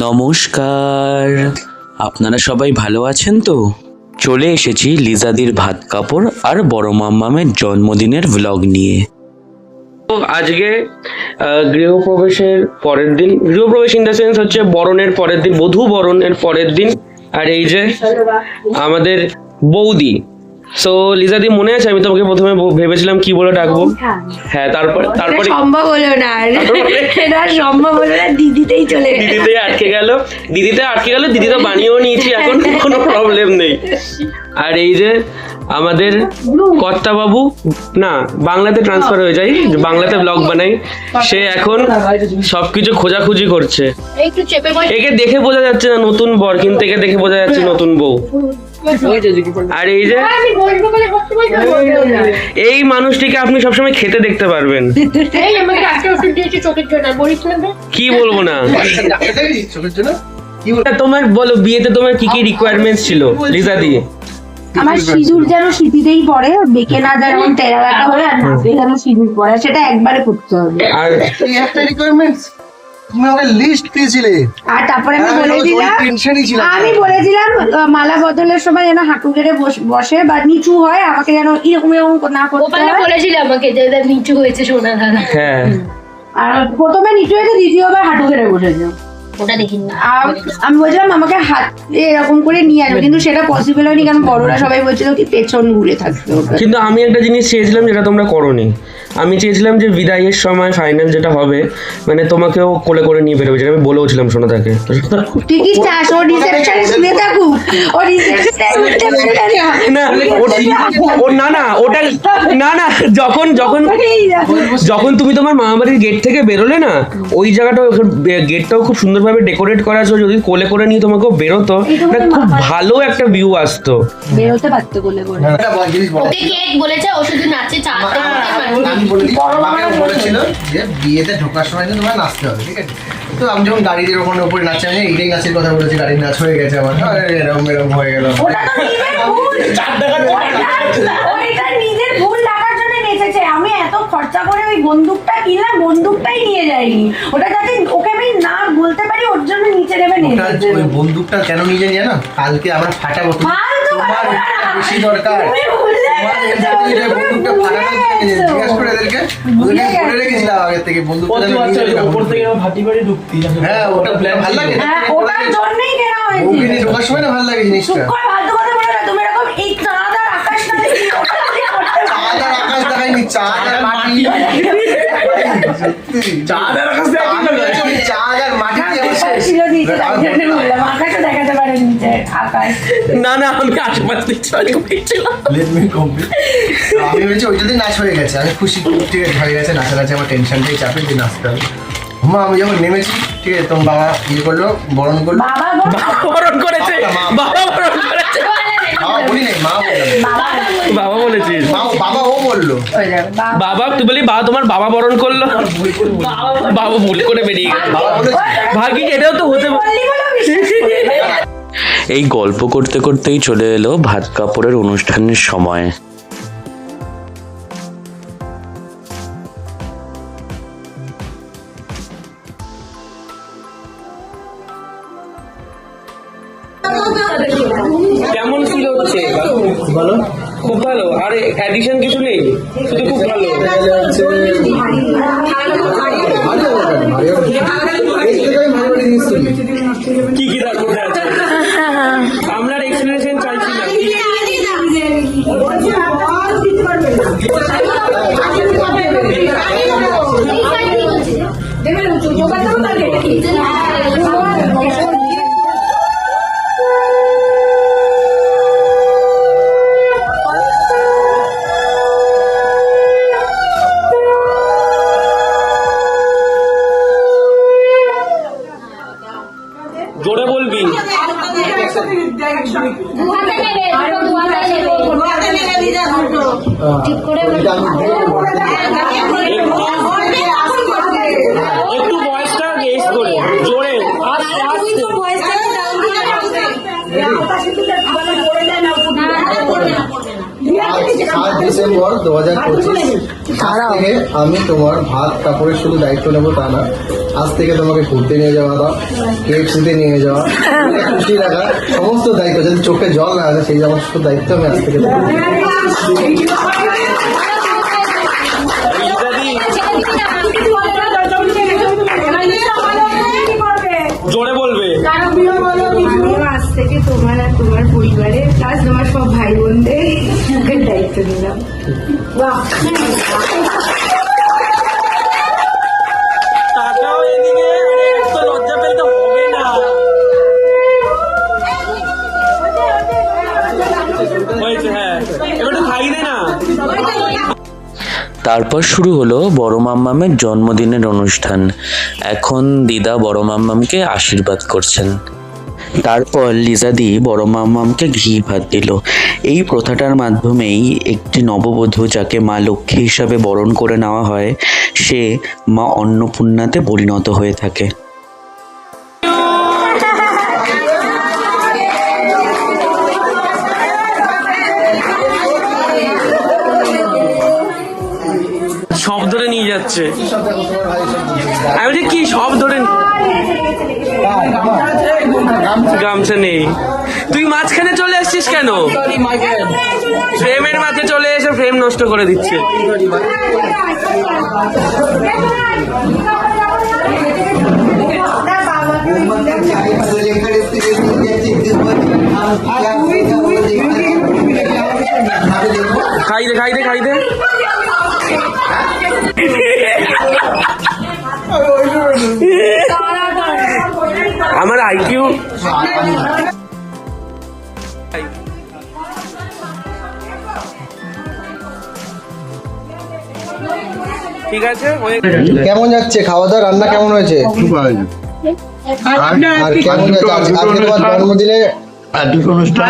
নমস্কার। আপনারা সবাই ভালো আছেন তো? চলে এসেছি লিজাদির ভাত কাপড় আর বড় মাম্মামের জন্মদিনের ভ্লগ নিয়ে। তো আজকে গৃহপ্রবেশের পরের দিন, গৃহপ্রবেশ ইন দ্য সেন্স হচ্ছে বরণের পরের দিন, বধূ বরণের পরের দিন। আর এই যে আমাদের বৌদি সো লিজাদি মনে আছে? আমি তোমাকে প্রথমে ভেবেছিলাম কি বলে ডাকবো। হ্যাঁ তারপর তারপরে সম্ভব হলো না। আর এটা সম্ভব হলো না দিদিতেই চলে গেল। দিদিতে আটকে গেল। দিদিতে আটকে গেল দিদি তো বানিয়েও নিয়েছি এখন কোনো প্রবলেম নেই। আর এই যে আমাদের কর্তা বাবু না বাংলাতে ট্রান্সফার হয়ে যায় বাংলাতে ব্লগ বানাই। সে এখন সবকিছু খোঁজাখুঁজি করছে। একে দেখে বোঝা যাচ্ছে না নতুন বর কিন্তু একে দেখে বোঝা যাচ্ছে নতুন বউ। আর এই যে না। এই মানুষটিকে আপনি সবসময় খেতে দেখতে পারবেন? কি বলব না? তোমার বলো বিয়েতে তোমার কি কি রিকোয়ারমেন্টস ছিল? লিজা দিয়ে। আমার সিঁদুর যেন সিঁথিতেই পড়ে বেঁকে না যায় এমন টেরা হয়ে আর যেন সিঁদুর পড়ে সেটা একবারে করতে হবে। আর একটা রিকোয়ারমেন্টস তুমি আমাকে লিস্ট দিয়েছিলে। আর তারপরে আমি হ্যাঁ, টেনশনই ছিল আমি বলেছিলাম মালা বদলের সময় যেন হাঁটু গেড়ে বসে বা নিচু হয় আমাকে যেন এরকম এরকম না করতে ওপালে হয়। বলেছিল আমাকে যে নিচু হয়েছে সোনা দাদা। হ্যাঁ। আর প্রথমে নিচু হয়েছে দ্বিতীয়বার হাঁটু গেড়ে বসেছে। ওটা দেখিনি। আমি বলছিলাম আমাকে হাত এরকম করে নিয়ে আসবে কিন্তু সেটা পসিবল হয়নি কারণ বড়রা সবাই বলছিল কি পেছন ঘুরে থাকবে কিন্তু আমি একটা জিনিস চেয়েছিলাম যেটা তোমরা করোনি। আমি চেয়েছিলাম যে বিদায়ের সময় ফাইনাল যেটা হবে মানে তোমাকেও কোলে করে নিয়ে বেরোবে যেটা আমি বলেওছিলাম শোনা তাকে ঠিকই চাস ও রিসেপশনে শুনে থাকুক। ও না ও- না না ওটা না না যখন যখন যখন তুমি তোমার মামা বাড়ির গেট থেকে বেরোলে না ওই জায়গাটা গেটটাও খুব সুন্দরভাবে ডেকোরেট করা আছে যদি কোলে করে নিয়ে তোমাকেও বেরোতো না খুব ভালো একটা ভিউ আসতো। বেরোতে পারতো ওকে কেক বলেছে ও শুধু নাচে চাতে আমি বলে দিই আমাকে বলেছিল যে বিয়েতে ঢোকার সময় কিন্তু তোমার নাচতে হবে ঠিক আছে? তো আমি যখন গাড়ির ওখানে উপরে আমি এইটাই নাচের কথা বলেছি গাড়ির নাচ হয়ে গেছে আমার। এরকম এরকম হয়ে গেল। আমি এত খরচা করে ওই বন্দুকটা কিনলাম বন্দুকটাই নিয়ে যাইনি ওটা যাতে ওকে আমি না বলতে পারি ওর জন্য নিচে নেবে ওই বন্দুকটা কেন নিজে নিয়ে যাই জানো? কালকে আমরা ফাটাবো তুমি- তোমার না। বেশি দরকার। ঢোকার সময় না ভালো লাগে জিনিসটা চাঁদ আর মাটি চাঁদ আর চাঁদ আর মাটি দিয়ে আকাশ বসে। ছিল নিচে, তাই জন্য বললাম, আকাশও দেখাতে পারে নিচে, আকাশ। না না আমি. আমি ভেবেছি ওইটাতেই নাচ হয়ে গেছে। আমি খুশি ঠিক আছে হয়ে গেছে নাচা নাচে আমার টেনশনটাই চাপে যে নাচতে হবে। মা আমি যখন নেমেছি ঠিক আছে তোমার বাবা ইয়ে করল বরণ করল। বাবা বরণ করেছে বাবা বরণ করেছে। বাবা বাবা বাবা বলেছিস বাবা ও বলল। বাবা। বাবা তুই বলি বাবা তোমার বাবা বরণ করল। বাবা ভুল করে বেরিয়ে গেল ভাগ্যিস এটাও তো হতে পারে। এই গল্প করতে করতেই চলে এলো ভাত কাপড়ের অনুষ্ঠানের সময়। কেমন ফিল হচ্ছে? ভালো। খুব ভালো। আর অ্যাডিশন কিছু নেই? শুধু খুব ভালো কি কি তার মধ্যে আছে আমরা এক্সপ্লেনেশন চাইছি না জোরে বলবি ঠিক করে একটু ভয়েসটা গেস করে জোরে আস্তে আস্তে সাত ডিসেম্বর দু হাজার পঁচিশ আজ থেকে আমি তোমার ভাত কাপড়ের শুধু দায়িত্ব নেব তা না আজ থেকে তোমাকে ঘুরতে নিয়ে যাওয়া দাও কেএফসিতে নিয়ে যাওয়া খুশি রাখা সমস্ত দায়িত্ব যদি চোখে জল না আসে সেই সমস্ত দায়িত্ব আমি আজ থেকে দেবো। জোরে বলবে আজ থেকে তোমার আর তোমার পরিবারের প্লাস তোমার সব ভাই বোনদের মুখের দায়িত্ব নিলাম বাহ টাকাও এদিকে আরে এত লজ্জা পেলে হবে না হয়েছে হ্যাঁ এবার একটু খাই দে না তারপর শুরু হলো বড় মাম্মামের জন্মদিনের অনুষ্ঠান। এখন দিদা বড় মাম্মামকে আশীর্বাদ করছেন। তারপর লিজাদি বড় মামামকে ঘি ভাত দিল। এই প্রথাটার মাধ্যমেই একটি নববধূ যাকে মা লক্ষ্মী হিসাবে বরণ করে নেওয়া হয়, সে মা অন্নপূর্ণাতে পরিণত হয়ে থাকে। আমি বলছি, কি সব ধরে গামছা নেই। তুই মাঝখানে চলে আসছিস কেন? ফ্রেমের মাঝে চলে এসে ফ্রেম নষ্ট করে দিচ্ছে। খাই দে খাই দে খাই দে। আমার আইকিউ ঠিক আছে কেমন যাচ্ছে? খাওয়া দাওয়া রান্না কেমন হয়েছে? আর কেমন যাচ্ছে? আজকে তোমার জন্মদিনে আর অনুষ্ঠান।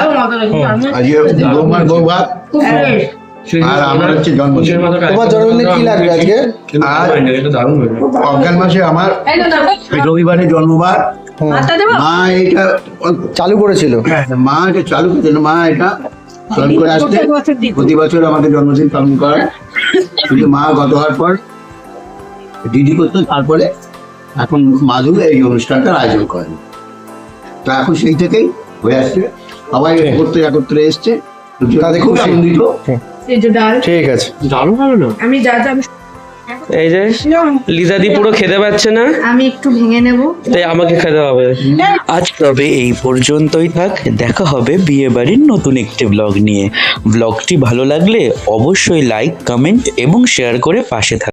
আজকে বৌমার বউ আর আমার হচ্ছে জন্মদিন। তোমার জন্মদিনে কি লাগবে আজকে? আর অজ্ঞান মাসে আমার রবিবারে জন্মবার। মা এটা চালু করেছিল। হ্যাঁ, মা এটা চালু করেছিল। মা এটা পালন করে আসতে প্রতি বছর আমাদের জন্মদিন পালন করে। কিন্তু মা গত হওয়ার পর দিদি করতো তারপরে এখন মাধু এই অনুষ্ঠানটার আয়োজন করেন তো এখন সেই থেকেই হয়ে আসছে। সবাই একত্রে একত্রে এসছে। তাদের খুব। আনন্দিত। ঠিক আছে। আমি যা যা আমি এই যে লিজাদি পুরো খেতে পাচ্ছে না। আমি একটু ভেঙে নেব। তাই আমাকে খেতে হবে। আজ তবে এই পর্যন্তই থাক। দেখা হবে বিয়ে বাড়ির নতুন একটি ব্লগ নিয়ে। ব্লগটি ভালো লাগলে অবশ্যই লাইক কমেন্ট এবং শেয়ার করে পাশে থাক।